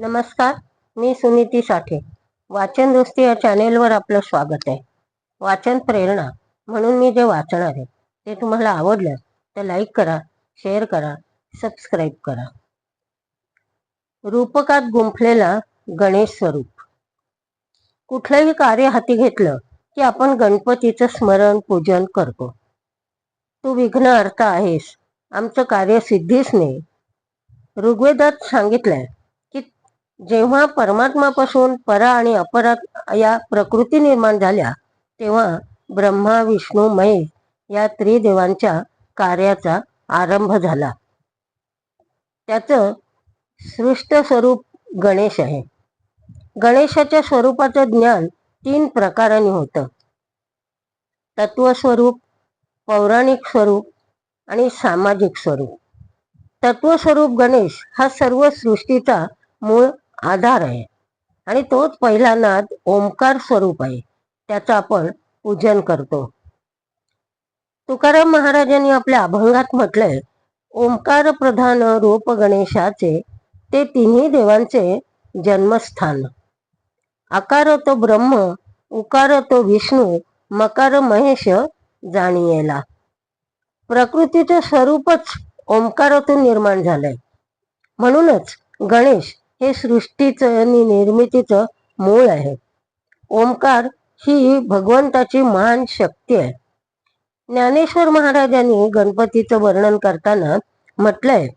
नमस्कार मी सुनीती साठे. वाचन दोस्ती या चॅनेलवर आपलं स्वागत आहे. वाचन प्रेरणा म्हणून मी जे वाचणार आहे ते तुम्हाला आवडलं तर लाईक करा शेअर करा सबस्क्राईब करा. रूपकात गुंफलेला गणेश स्वरूप. कुठलंही कार्य हाती घेतलं की आपण गणपतीचं स्मरण पूजन करतो. तू विघ्न अर्थ आहेस आमचं कार्य सिद्धीच नाही ऋग्वेदात सांगितलंय जेव्हा परमात्मापासून परा आणि अपरात या प्रकृती निर्माण झाल्या तेव्हा ब्रह्मा विष्णू महेश या त्रिदेवांच्या कार्याचा आरंभ झाला. त्याचं सृष्ट स्वरूप गणेश आहे. गणेशाच्या स्वरूपाचं ज्ञान तीन प्रकारांनी होतं. तत्वस्वरूप पौराणिक स्वरूप आणि सामाजिक स्वरूप. तत्वस्वरूप गणेश हा सर्व सृष्टीचा मूळ आधार आहे. आणि तोच पहिला नाद ओंकार स्वरूप आहे. त्याचं आपण पूजन करतो. तुकाराम महाराजांनी आपल्या अभंगात म्हटलंय ओंकार प्रधान रूप गणेशाचे ते तिन्ही देवांचे जन्मस्थान. आकार तो ब्रह्म उकार तो विष्णू मकार महेश जाणीयेला. प्रकृतीचे स्वरूपच ओंकारातून निर्माण झालंय. म्हणूनच गणेश हे सृष्टीचं आणि निर्मितीचं मूळ आहे. ओंकार ही भगवंताची महान शक्ती आहे. ज्ञानेश्वर महाराजांनी गणपतीचं वर्णन करताना म्हटलंय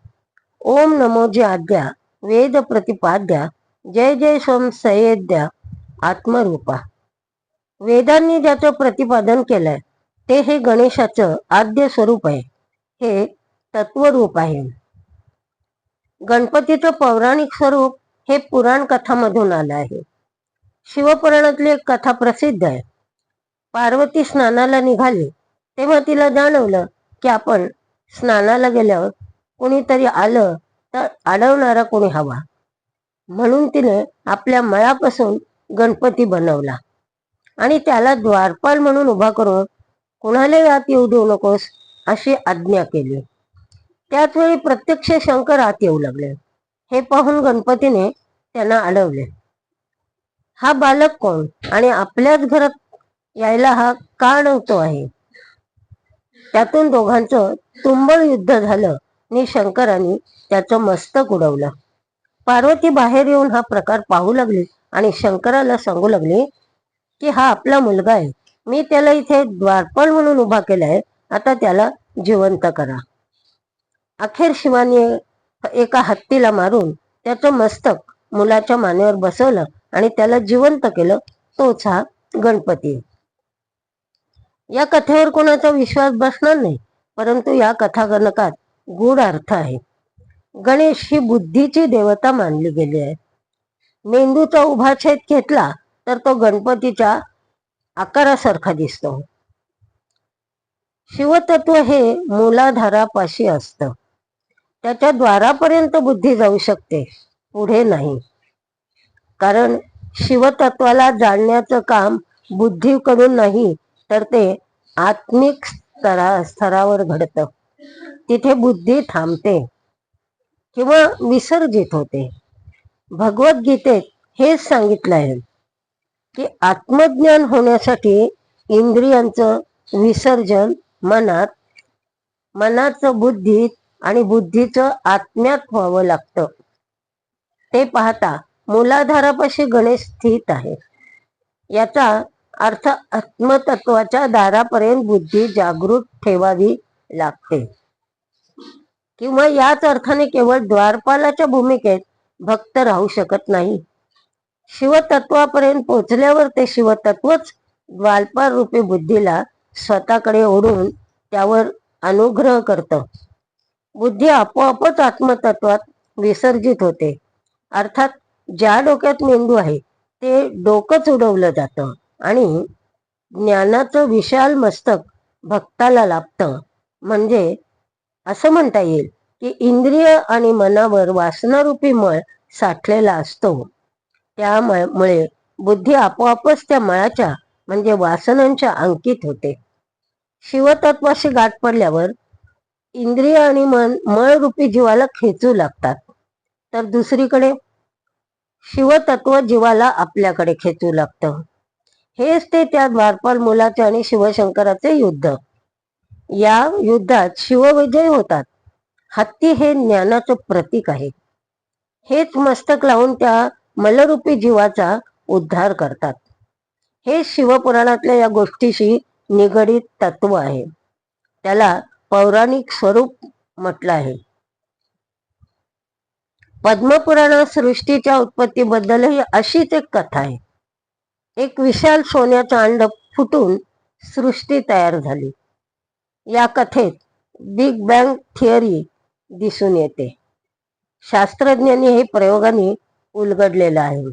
ओम नमो जी आद्या वेद प्रतिपाद्या जय जय सोम सयेद्या आत्मरूपा. वेदांनी ज्याचं प्रतिपादन केलंय ते हे गणेशाचं आद्य स्वरूप आहे. हे तत्वरूप आहे. गणपतीचं पौराणिक स्वरूप हे पुराण कथामधून आलं आहे. शिवपुराणातली एक कथा प्रसिद्ध आहे. पार्वती स्नानाला निघाली तेव्हा तिला जाणवलं की आपण स्नानाला गेल्यावर कोणीतरी आलं तर अडवणारा कोणी हवा. म्हणून तिने आपल्या मळापासून गणपती बनवला आणि त्याला द्वारपाल म्हणून उभा करून कुणाला आत येऊ देऊ नकोस? अशी आज्ञा केली. त्याच वेळी प्रत्यक्ष शंकर आत येऊ लागले. हे पाहून गणपतीने त्यांना अडवले. हा बालक कोण? आणि आपल्याच घरात यायला हा का नव्हतो आहे? त्यातून दोघांचं तुंबळ युद्ध झालं. आणि शंकरांनी त्याचं मस्तक उडवलं. पार्वती बाहेर येऊन हा प्रकार पाहू लागली आणि शंकराला सांगू लागली की हा आपला मुलगा आहे. मी त्याला इथे द्वारपाल म्हणून उभा केलाय. आता त्याला जिवंत करा. अखेर शिवानी एका हत्तीला मारून त्याचं मस्तक मुलाच्या मानेवर बसवलं आणि त्याला जिवंत केलं तोच हा गणपती. या कथेवर कोणाचा विश्वास बसणार नाही परंतु या कथागणकात गूढ अर्थ आहे. गणेश ही बुद्धीची देवता मानली गेली आहे. मेंदूचा उभा छेद घेतला तर तो गणपतीच्या आकारासारखा दिसतो. शिवतत्व हे मूलाधारापाशी असतं. त्याच्या द्वारापर्यंत बुद्धी जाऊ शकते पुढे नाही. कारण शिवतत्वाला जाणण्याचं काम बुद्धीकडून नाही तर ते आत्मिक स्तरा स्तरावर घडतं. तिथे बुद्धी थांबते किंवा विसर्जित होते. भगवद्गीतेत हेच सांगितलं आहे की आत्मज्ञान होण्यासाठी इंद्रियांचं विसर्जन मनात मनाचं बुद्धीत आणि बुद्धीचं आत्म्यात व्हावं लागतं. ते पाहता मूलाधारापाशी गणेश स्थित आहे. याचा अर्थ आत्मतत्वाच्या दारापर्यंत बुद्धी जागृत ठेवावी लागते. किंवा याच अर्थाने केवळ द्वारपालाच्या भूमिकेत भक्त राहू शकत नाही. शिवतत्वापर्यंत पोचल्यावर ते शिवतत्वच द्वारपाल रूपी बुद्धीला स्वतःकडे ओढून त्यावर अनुग्रह करतं. बुद्धी आपोआपच आत्मतत्वात विसर्जित होते. अर्थात ज्या डोक्यात मेंदू आहे ते डोकंच उडवलं जातं आणि ज्ञानाचं विशाल मस्तक भक्ताला लाभतं. म्हणजे असं म्हणता येईल की इंद्रिय आणि मनावर वासनारूपी मळ साठलेला असतो. त्यामुळे बुद्धी आपोआपच त्या मळाच्या म्हणजे वासनांच्या अंकित होते. शिवतत्वाशी गाठ पडल्यावर इंद्रिय आणि मन मळरूपी जीवाला खेचू लागतात. तर दुसरीकडे शिवतत्व जीवाला आपल्याकडे खेचू लागतं. हेच ते त्या द्वारपाल मुलाचे आणि शिवशंकराचे युद्ध. या युद्धात शिवविजय होतात. हत्ती हे ज्ञानाचं प्रतीक आहे. हेच मस्तक लावून त्या मलरूपी जीवाचा उद्धार करतात. हे शिवपुराणातल्या या गोष्टीशी निगडीत तत्व आहे. त्याला पौराणिक स्वरूप म्हटलं आहे. पद्मपुराणात सृष्टीच्या उत्पत्तीबद्दलही अशीच एक कथा आहे. एक विशाल सोन्याचा अंड फुटून सृष्टी तयार झाली. या कथेत बिग बँग थिअरी दिसून येते. शास्त्रज्ञांनी हे प्रयोगाने उलगडलेलं आहे.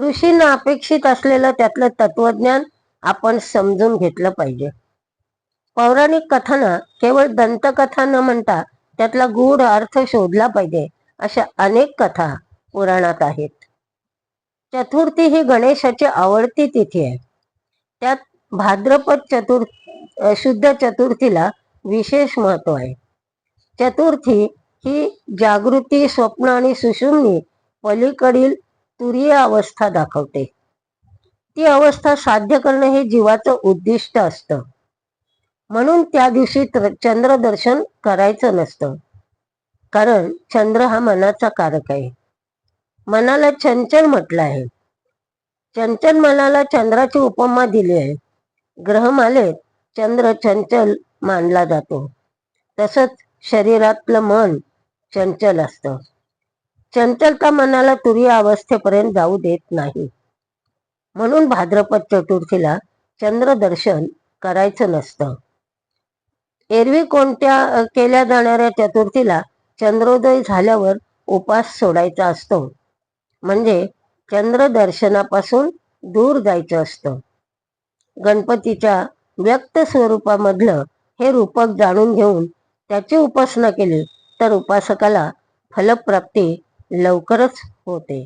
ऋषींना अपेक्षित असलेलं त्यातलं तत्वज्ञान आपण समजून घेतलं पाहिजे. पौराणिक कथांना केवळ दंतकथा न म्हणता त्यातला गूढ अर्थ शोधला पाहिजे अशा अनेक कथा पुराणात आहेत. चतुर्थी ही गणेशाची आवडती तिथी आहे. त्यात भाद्रपद चतुर्थ शुद्ध चतुर्थीला विशेष महत्त्व आहे. चतुर्थी ही जागृती स्वप्न आणि सुषुम्नी पलीकडील तुरीय अवस्था दाखवते. ती अवस्था साध्य करणं हे जीवाचं उद्दिष्ट असतं. म्हणून त्या दिवशी चंद्र दर्शन करायचं नसतं. कारण चंद्र हा मनाचा कारक आहे. मनाला चंचल म्हटलं आहे. चंचल मनाला चंद्राची उपमा दिली आहे. ग्रहमालेत चंद्र चंचल मानला जातो. तसंच शरीरातलं मन चंचल असतं. चंचलता मनाला तुरी अवस्थेपर्यंत जाऊ देत नाही. म्हणून भाद्रपद चतुर्थीला चंद्रदर्शन करायचं नसतं. एरवी कोणत्या केल्या जाणाऱ्या चतुर्थीला चंद्रोदय झाल्यावर उपास सोडायचा असतो. म्हणजे चंद्रदर्शनापासून दूर जायचं असतं. गणपतीच्या व्यक्त स्वरूपामधलं हे रूपक जाणून घेऊन त्याची उपासना केली तर उपासकाला फलप्राप्ती लवकरच होते.